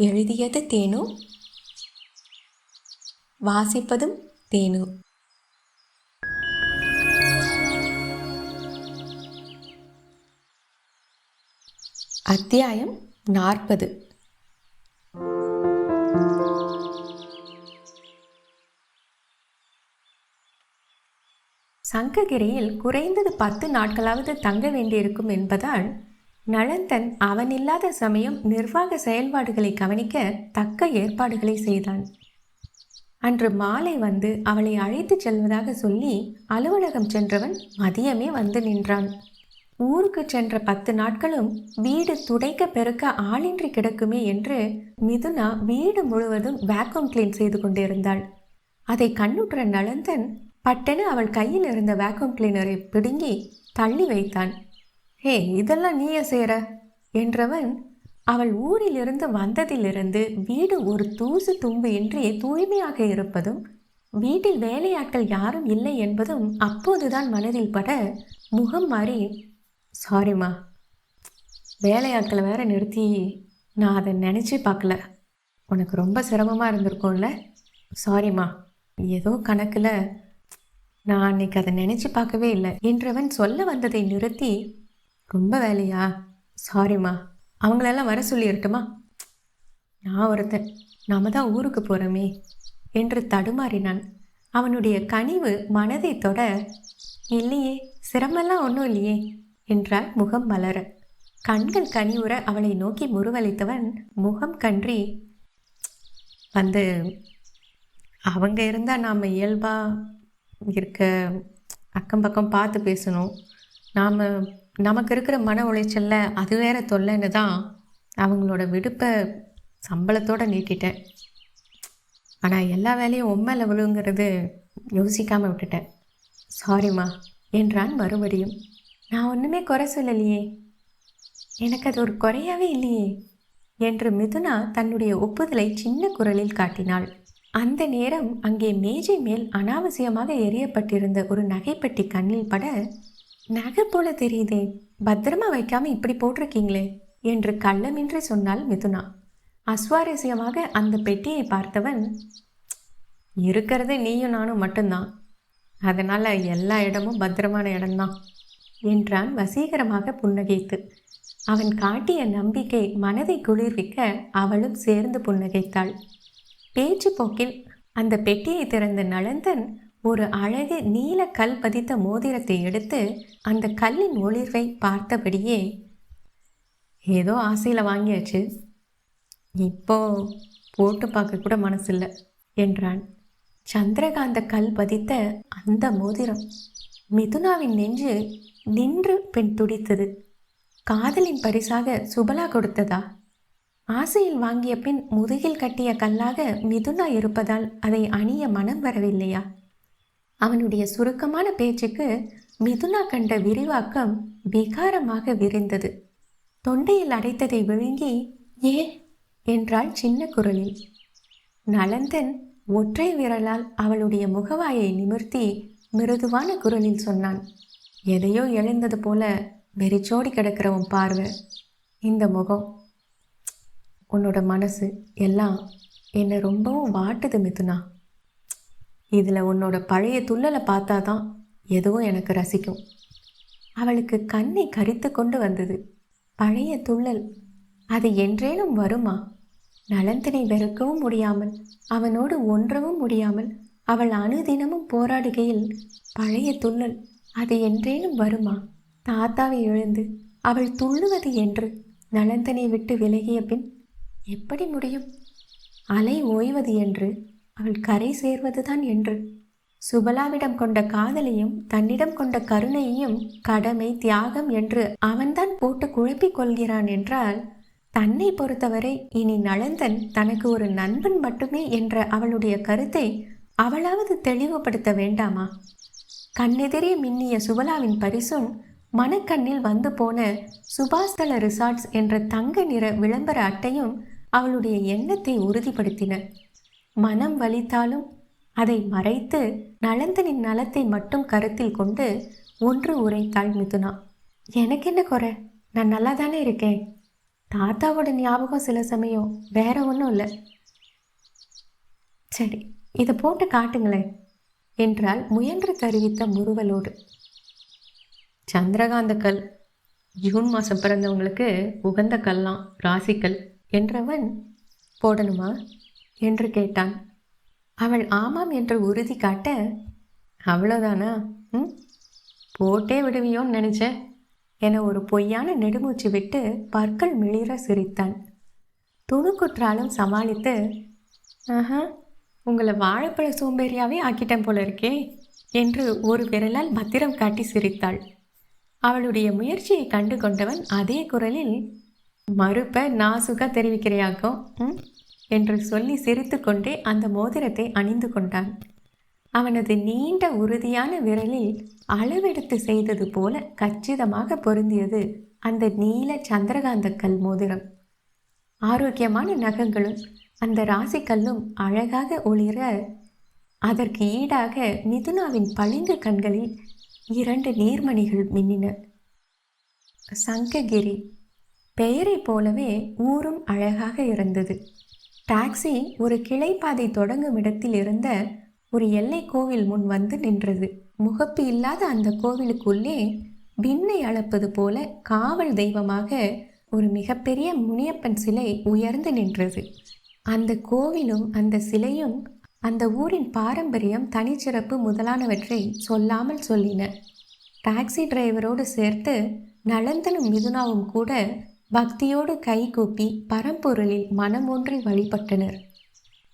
எழுதியது தேனு. வாசிப்பதும் தேனு. அத்தியாயம் நாற்பது. சங்ககிரியில் குறைந்தது பத்து நாட்களாவது தங்க வேண்டியிருக்கும் என்பதால் நளந்தன் அவன் இல்லாத சமயம் நிர்வாக செயல்பாடுகளை கவனிக்க தக்க ஏற்பாடுகளை செய்தான். அன்று மாலை வந்து அவளை அழைத்துச் செல்வதாக சொல்லி அலுவலகம் சென்றவன் மதியமே வந்து நின்றான். ஊருக்கு சென்ற பத்து நாட்களும் வீடு துடைக்க பெருக்க ஆளின்றி கிடக்குமே என்று மிதுனா வீடு முழுவதும் வேக்யூம் கிளீன் செய்து கொண்டிருந்தாள். அதை கண்ணுற்ற நளந்தன் பட்டென அவள் கையில் இருந்த வேக்யூம் கிளீனரை பிடுங்கி தள்ளி வைத்தான். ஹே இதெல்லாம் நீயே செய்கிற என்றவன் அவள் ஊரிலிருந்து வந்ததிலிருந்து வீடு ஒரு தூசு தும்பு இன்றி தூய்மையாக இருப்பதும் வீட்டில் வேலையாட்கள் யாரும் இல்லை என்பதும் அப்போதுதான் மனதில் பட முகம் மாறி சாரிம்மா வேலையாட்களை வேற நிறுத்தி நான் அதை நினச்சி பார்க்கல. உனக்கு ரொம்ப சிரமமாக இருந்திருக்கும்ல. சாரிம்மா ஏதோ கணக்கில் நான் அன்னைக்கு அதை நினச்சி பார்க்கவே இல்லை. என்றவன் சொல்ல வந்ததை நிறுத்தி ரொம்ப வேலையா? சாரிம்மா அவங்களெல்லாம் வர சொல்லியிருட்டுமா நான் ஒருத்தன். நாம தான் ஊருக்கு போகிறோமே என்று தடுமாறினான். அவனுடைய கனிவு மனதை தொட இல்லையே சிரமெல்லாம் ஒன்றும் இல்லையே என்றாள் முகம் மலர. கண்கள் கனிவுற அவளை நோக்கி முருவளித்தவன் முகம் கன்றி வந்து அவங்க இருந்தால் நாம் இயல்பாக இருக்க அக்கம் பக்கம் பார்த்து பேசணும். நாம் நமக்கு இருக்கிற மன உளைச்சலில் அது வேற தொல்லைன்னு தான் அவங்களோட விடுப்பை சம்பளத்தோடு நீட்டிட்டேன். ஆனால் எல்லா வேலையும் உண்மையில் விழுங்கிறது யோசிக்காமல் விட்டுட்டேன். சாரிம்மா என்றான் மறுபடியும். நான் ஒன்றுமே குறை சொல்லலையே. எனக்கு அது ஒரு குறையாவே இல்லையே என்று மிதுனா தன்னுடைய ஒப்புதலை சின்ன குரலில் காட்டினாள். அந்த நேரம் அங்கே மேஜை மேல் அனாவசியமாக எரியப்பட்டிருந்த ஒரு நகைப்பெட்டி கண்ணில் பட நகை போல தெரியுதே. பத்திரமா வைக்காம இப்படி போட்டிருக்கீங்களே என்று கள்ளமின்றி சொன்னாள் மிதுனா. அஸ்வாரஸ்யமாக அந்த பெட்டியை பார்த்தவன் இருக்கிறது நீயும் நானும் மட்டும்தான். அதனால் எல்லா இடமும் பத்திரமான இடம்தான் என்றான் வசீகரமாக புன்னகைத்து. அவன் காட்டிய நம்பிக்கை மனதை குளிர்விக்க அவளும் சேர்ந்து புன்னகைத்தாள். பேச்சு போக்கில் அந்த பெட்டியை திறந்த நளந்தன் ஒரு அழகு நீல கல் பதித்த மோதிரத்தை எடுத்து அந்த கல்லின் ஒளிர்வை பார்த்தபடியே ஏதோ ஆசையில் வாங்கியாச்சு. இப்போ போட்டு பார்க்க கூட மனசில்லை என்றான். சந்திரகாந்த கல் பதித்த அந்த மோதிரம் மிதுனாவின் நெஞ்சு நின்று பெண் துடித்தது. காதலின் பரிசாக சுபலா கொடுத்ததா? ஆசையில் வாங்கிய பின் முதுகில் கட்டிய கல்லாக மிதுனா இருப்பதால் அதை அணிய மனம் வரவில்லையா? அவனுடைய சுருக்கமான பேச்சுக்கு மிதுனா கண்ட விரிவாக்கம் விகாரமாக விரிந்தது. தொண்டையில் அடைத்ததை விழுங்கி ஏ? என்றாள் சின்ன குரலில். நலந்தன் ஒற்றை விரலால் அவளுடைய முகவாயை நிமிர்த்தி மிருதுவான குரலில் சொன்னான் எதையோ எழுந்தது போல வெறிச்சோடி கிடக்கிற உன் பார்வை இந்த முகம். உன்னோட மனசு எல்லாம் என்னை ரொம்பவும் வாட்டுது மிதுனா. இதில் உன்னோட பழைய துள்ளலை பார்த்தா தான் எதுவும் எனக்கு ரசிக்கும். அவளுக்கு கண்ணை கரித்து கொண்டு வந்தது. பழைய துள்ளல் அது என்றேனும் வருமா? நலந்தினை வெறுக்கவும் முடியாமல் அவனோடு ஒன்றவும் முடியாமல் அவள் அணுதினமும் போராடுகையில் பழைய துள்ளல் அது என்றேனும் வருமா? தாத்தாவை எழுந்து அவள் துள்ளுவது என்று நலந்தனை விட்டு விலகிய பின் எப்படி முடியும்? அலை ஓய்வது என்று அவள் கரை சேர்வதுதான் என்று. சுபலாவிடம் கொண்ட காதலையும் தன்னிடம் கொண்ட கருணையையும் கடமை தியாகம் என்று அவன்தான் போட்டு குழப்பிக் கொள்கிறான் என்றால் தன்னை பொறுத்தவரை இனி நளந்தன் தனக்கு ஒரு நண்பன் மட்டுமே என்ற அவளுடைய கருத்தை அவளாவது தெளிவுபடுத்த வேண்டாமா? கண்ணெதிரே மின்னிய சுபலாவின் பரிசும் மனக்கண்ணில் வந்து போன சுபாஸ்தல ரிசார்ட்ஸ் என்ற தங்க நிற விளம்பர அட்டையும் அவளுடைய எண்ணத்தை உறுதிப்படுத்தின. மனம் வலித்தாலும் அதை மறைத்து நலந்தனின் நலத்தை மட்டும் கருத்தில் கொண்டு ஒன்று உரைத்தாள் மிதுனா. எனக்கு என்ன குறை? நான் நல்லா தானே இருக்கேன். தாத்தாவோட ஞாபகம் சில சமயம் வேற ஒன்றும் இல்லை. சரி இதை போட்டு காட்டுங்களேன் என்றால் முயன்று தெரிவித்த முறுவலோடு. சந்திரகாந்த கல். ஜூன் மாதம் பிறந்தவங்களுக்கு உகந்த கல்லாம் ராசிக்கல் என்றவன் போடணுமா? என்று கேட்டான். அவள் ஆமாம் என்று உறுதி காட்ட அவ்வளோதானா ம்? போட்டே விடுவியோன்னு நினச்சேன் என ஒரு பொய்யான நெடுமூச்சு விட்டு பற்கள் மிளிர சிரித்தான். துணுக்குற்றாலும் சமாளித்து ஆஹா உங்களை வாழைப்பழ சோம்பேறியாவே ஆக்கிட்டேன் போல இருக்கே என்று ஒரு விரலால் பத்திரம் காட்டி சிரித்தாள். அவளுடைய முயற்சியை கண்டு கொண்டவன் அதே குரலில் மறுப்ப நாசுகா தெரிவிக்கிறையாக்கும்? ம்? என்று சொல்லி சிரித்துக்கொண்டே அந்த மோதிரத்தை அணிந்து கொண்டான். அவனது நீண்ட உறுதியான விரலில் அளவெடுத்து செய்தது போல கச்சிதமாக பொருந்தியது அந்த நீல சந்திரகாந்த கல் மோதிரம். ஆரோக்கியமான நகங்களும் அந்த ராசிக்கல்லும் அழகாக ஒளிர அதற்கு ஈடாக மிதுனாவின் பளிங்கு கண்களில் இரண்டு நீர்மணிகள் மின்னின. சங்ககிரி பெயரைப் போலவே ஊரும் அழகாக இருந்தது. டாக்ஸி ஒரு கிளைப்பாதை தொடங்கும் இடத்தில் இருந்த ஒரு எல்லை கோவில் முன் வந்து நின்றது. முகப்பு இல்லாத அந்த கோவிலுக்குள்ளே விண்ணை அளப்பது போல காவல் தெய்வமாக ஒரு மிகப்பெரிய முனியப்பன் சிலை உயர்ந்து நின்றது. அந்த கோவிலும் அந்த சிலையும் அந்த ஊரின் பாரம்பரியம் தனிச்சிறப்பு முதலானவற்றை சொல்லாமல் சொல்லின. டாக்ஸி டிரைவரோடு சேர்த்து நலந்தனும் மிதுனாவும் கூட பக்தியோடு கைகூப்பி பரம்பொருளில் மனம் ஒன்றி வழிபட்டனர்.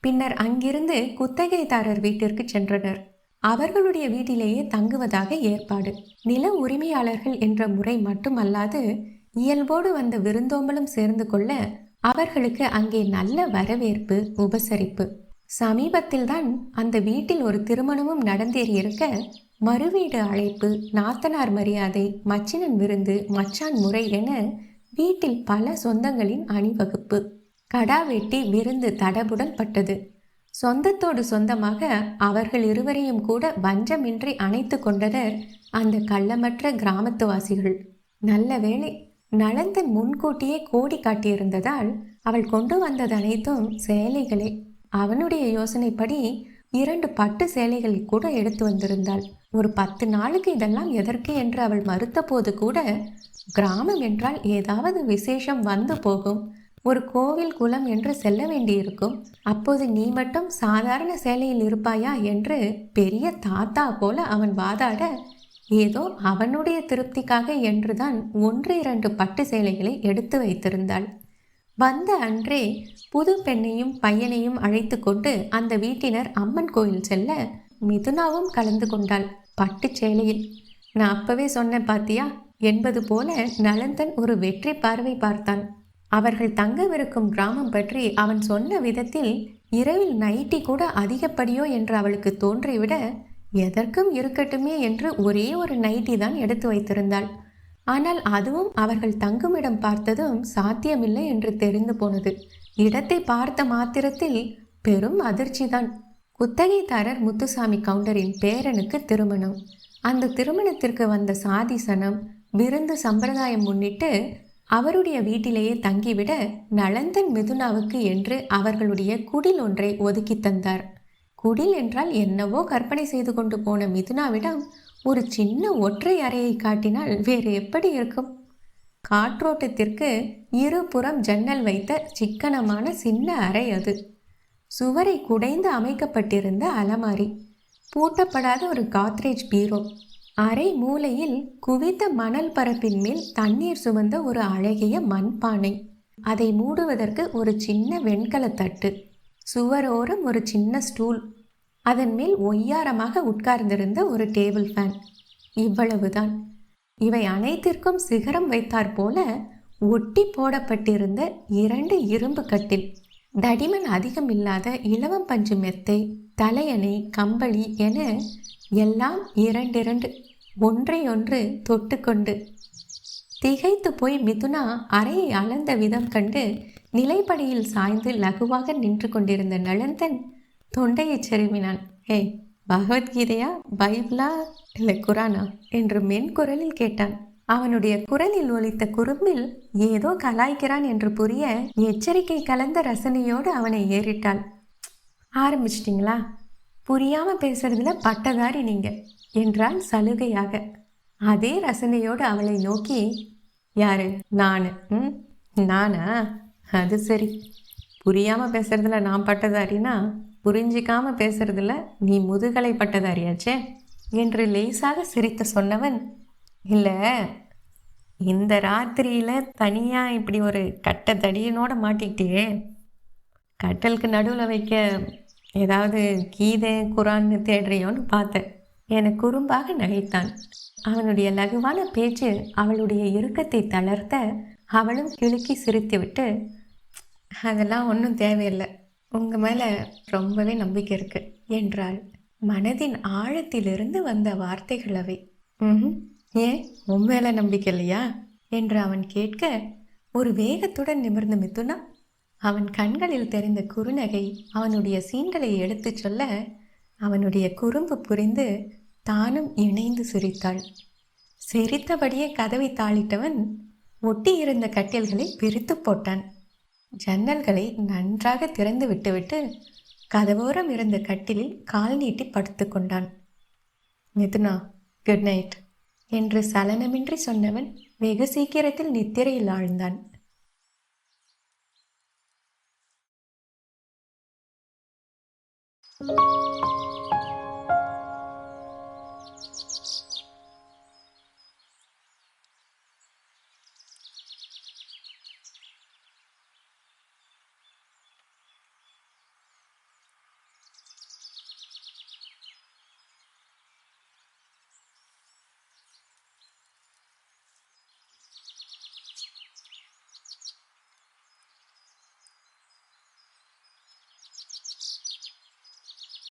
பின்னர் அங்கிருந்து குத்தகைதாரர் வீட்டிற்கு சென்றனர். அவர்களுடைய வீட்டிலேயே தங்குவதாக ஏற்பாடு. நில உரிமையாளர்கள் என்ற முறை மட்டுமல்லாது இயல்போடு வந்த விருந்தோம்பலும் சேர்ந்து கொள்ள அவர்களுக்கு அங்கே நல்ல வரவேற்பு உபசரிப்பு. சமீபத்தில்தான் அந்த வீட்டில் ஒரு திருமணமும் நடந்தேறியிருக்க மறுவீடு அழைப்பு நாத்தனார் மரியாதை மச்சினன் விருந்து மச்சான் முறை என வீட்டில் பல சொந்தங்களின் அணிவகுப்பு. கடா வெட்டி விருந்து தடபுடன் பட்டது சொந்தத்தோடு சொந்தமாக அவர்கள் இருவரையும் கூட வஞ்சமின்றி அணைத்து கொண்டனர் அந்த கள்ளமற்ற கிராமத்துவாசிகள். நல்ல வேளை நலந்தன் முன்கூட்டியே கோடி காட்டியிருந்ததால் அவள் கொண்டு வந்தது அனைத்தும் சேலைகளே. அவனுடைய யோசனைப்படி இரண்டு பட்டு சேலைகளை கூட எடுத்து வந்திருந்தாள். ஒரு பத்து நாளுக்கு இதெல்லாம் எதற்கு என்று அவள் மறுத்தபோது கூட கிராமம் என்றால் ஏதாவது விசேஷம் வந்து போகும். ஒரு கோவில் குளம் என்று செல்ல வேண்டியிருக்கும். அப்போது நீ மட்டும் சாதாரண சேலையில் இருப்பாயா? என்று பெரிய தாத்தா போல அவன் வாதாட ஏதோ அவனுடைய திருப்திக்காக என்றுதான் ஒன்று இரண்டு பட்டு சேலைகளை எடுத்து வைத்திருந்தாள். வந்த அன்றே புது பெண்ணையும் பையனையும் அழைத்து கொண்டு அந்த வீட்டினர் அம்மன் கோயில் செல்ல மிதுனாவும் கலந்து கொண்டாள். பட்டு சேலையில். நான் அப்பவே சொன்னேன் பாத்தியா? என்பது போல நலந்தன் ஒரு வெற்றி பார்வை பார்த்தான். அவர்கள் தங்கவிருக்கும் கிராமம் பற்றி அவன் சொன்ன விதத்தில் இரவில் நைட்டி கூட அதிகப்படியோ என்று அவளுக்கு தோன்றிவிட எதற்கும் இருக்கட்டுமே என்று ஒரே ஒரு நைட்டி தான் எடுத்து வைத்திருந்தாள். ஆனால் அதுவும் அவர்கள் தங்குமிடம் பார்த்ததும் சாத்தியமில்லை என்று தெரிந்து போனது. இடத்தை பார்த்த மாத்திரத்தில் பெரும் அதிர்ச்சிதான். குத்தகைதாரர் முத்துசாமி கவுண்டரின் பேரனுக்கு திருமணம். அந்த திருமணத்திற்கு வந்த சாதி சனம் விருந்து சம்பிரதாயம் முன்னிட்டு அவருடைய வீட்டிலேயே தங்கிவிட நலந்தன் மிதுனாவுக்கு என்று அவர்களுடைய குடில் ஒன்றை ஒதுக்கி தந்தார். குடில் என்றால் என்னவோ கற்பனை செய்து கொண்டு போன மிதுனாவிடம் ஒரு சின்ன ஒற்றை அறையை காட்டினால் வேறு எப்படி இருக்கும்? காற்றோட்டத்திற்கு இருபுறம் ஜன்னல் வைத்த சிக்கனமான சின்ன அறை அது. சுவரை குடைந்து அமைக்கப்பட்டிருந்த அலமாரி பூட்டப்படாத ஒரு காத்ரேஜ் பீரோ அரை மூலையில் குவித்த மணல் பரப்பின் மேல் தண்ணீர் சுமந்த ஒரு அழகிய மண்பானை. அதை மூடுவதற்கு ஒரு சின்ன வெண்கல தட்டு சுவரோரம் ஒரு சின்ன ஸ்டூல் அதன் மேல் ஒய்யாரமாக உட்கார்ந்திருந்த ஒரு டேபிள் ஃபேன். இவ்வளவுதான். இவை அனைத்திற்கும் சிகரம் வைத்தாற்போல ஒட்டி போடப்பட்டிருந்த இரண்டு இரும்பு கட்டில். தடிமன் அதிகம் இல்லாத இலவம் பஞ்சு மெத்தை தலையணை கம்பளி என எல்லாம் இரண்டிரண்டு ஒன்றையொன்று தொட்டுக்கொண்டு. திகைத்து போய் மிதுனா அறையை அளந்த விதம் கண்டு நிலைப்படியில் சாய்ந்து லகுவாக நின்று கொண்டிருந்த நளந்தன் தொண்டையைச் செருவினான். ஏய் பகவத்கீதையா? பைபிளா? இல்லை குரானா? என்று மென்குரலில் கேட்டான். அவனுடைய குரலில் ஒலித்த குறும்பில் ஏதோ கலாய்க்கிறான் என்று புரிய எச்சரிக்கை கலந்த ரசனையோடு அவனை ஏறிட்டாள். ஆரம்பிச்சிட்டிங்களா? புரியாம பேசுறதுல பட்டதாரி நீங்க என்றால் சலுகையாக. அதே ரசனையோடு அவளை நோக்கி யாரு? நானு? ம் நானா? அது சரி. புரியாம பேசுறதுல நான் பட்டதாரினா புரிஞ்சிக்காம பேசுறதுல நீ முதுகலை பட்டதாரியாச்சே? என்று லேசாக சிரித்து சொன்னவன் இல்லை. இந்த ராத்திரியில் தனியாக இப்படி ஒரு கட்டை தடியனோட மாட்டிக்கிட்டே கட்டலுக்கு நடுவில் வைக்க ஏதாவது கீதை குரான்னு தேடுறியோன்னு பார்த்தேன். என குறும்பாக நகைத்தான். அவனுடைய லகுவான பேச்சு அவளுடைய இறுக்கத்தை தளர்த்த அவளும் கிழுக்கி சிரித்து விட்டு அதெல்லாம் ஒன்றும் தேவையில்லை. உங்கள் மேலே ரொம்பவே நம்பிக்கை இருக்குது என்றாள். மனதின் ஆழத்திலிருந்து வந்த வார்த்தைகள் அவை. ம் ஏன் உன் மேலே நம்பிக்கை இல்லையா? என்று அவன் கேட்க ஒரு வேகத்துடன் நிமிர்ந்த மிதுனா அவன் கண்களில் தெரிந்த குறுநகை அவனுடைய சீண்டலை எடுத்துச் சொல்ல அவனுடைய குறும்பு புரிந்து தானும் இணைந்து சிரித்தாள். சிரித்தபடியே கதவை தாளிட்டவன் ஒட்டியிருந்த கட்டில்களை பிரித்து போட்டான். ஜன்னல்களை நன்றாக திறந்து விட்டுவிட்டு கதவோரம் இருந்த கட்டிலில் கால் நீட்டி படுத்து கொண்டான். மிதுனா குட் நைட் என்று சலனமின்றி சொன்னவன் வெகு சீக்கிரத்தில் நித்திரையில் ஆழ்ந்தான்.